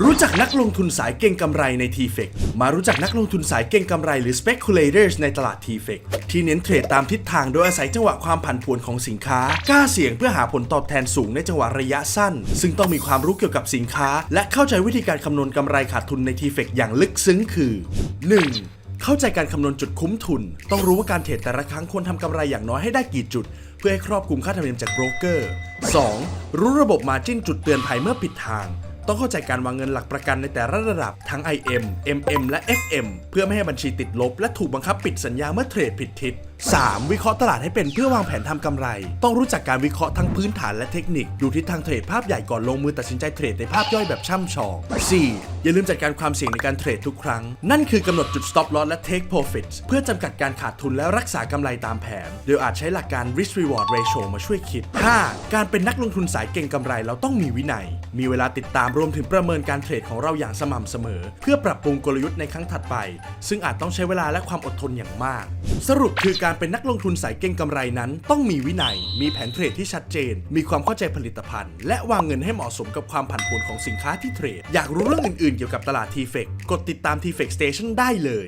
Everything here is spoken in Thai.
รู้จักนักลงทุนสายเก่งกำไรใน t f e c มารู้จักนักลงทุนสายเก่งกำไรหรือ speculators ในตลาด t f e c ที่เน้นเทรดตามทิศทางโดยอาศัยจังหวะความผันผวนของสินค้ากล้าเสี่ยงเพื่อหาผลตอบแทนสูงในจังหวะระยะสั้น ซึ่งต้องมีความรู้เกี่ยวกับสินค้า และเข้าใจวิธีการคำนวณกำไรขาดทุนใน t f e c อย่างลึกซึ้งคือ 1. เข้าใจการคำนวณจุดคุ้มทุน ต้องรู้ว่าการเทรดแต่ละครั้งควรทำกำไรอย่างน้อยให้ได้กี่จุด เพื่อให้ครอบคลุมค่าธรรมเนียมจากโบรกเกอร์ 2. รู้ระบบมาจิ้นจุดเตือนภัยเมื่อผิดทาง ต้องเข้าใจการวางเงินหลักประกันในแต่ละระดับทั้ง IM MM และ FM เพื่อไม่ให้บัญชีติดลบ และถูกบังคับปิดสัญญาเมื่อเทรดผิดทิศ 3. วิเคราะห์ตลาดให้เป็นเพื่อวางแผนทำกำไร ต้องรู้จักการวิเคราะห์ทั้งพื้นฐานและเทคนิค ดูทิศทางเทรดภาพใหญ่ก่อนลงมือตัดสินใจเทรดในภาพย่อยแบบช่ำชอง 4. อย่าลืมจัดการความเสี่ยงในการเทรดทุกครั้ง นั่นคือกำหนดจุด stop loss และ take profits เพื่อจำกัดการขาดทุนและรักษากำไรตามแผน โดยอาจใช้หลักการ risk reward ratio มาช่วยคิด 5. การเป็นนักลงทุนสายเก่งกำไรเราต้องมีวินัย มีเวลาติดตามรวมถึงประเมินการเทรดของเราอย่างสม่ำเสมอ เพื่อปรับปรุงกลยุทธ์ในครั้งถัดไป ซึ่งอาจต้องใช้เวลาและความอดทนอย่างมาก สรุปคือการการเป็นนักลงทุนสายเก่งกำไรนั้น ต้องมีวินัย มีแผนเทรดที่ชัดเจน มีความเข้าใจผลิตภัณฑ์ และวางเงินให้เหมาะสมกับความผันผวนของสินค้าที่เทรด อยากรู้เรื่องอื่นๆ เกี่ยวกับตลาด t f e c กดติดตาม t f e c Station ได้เลย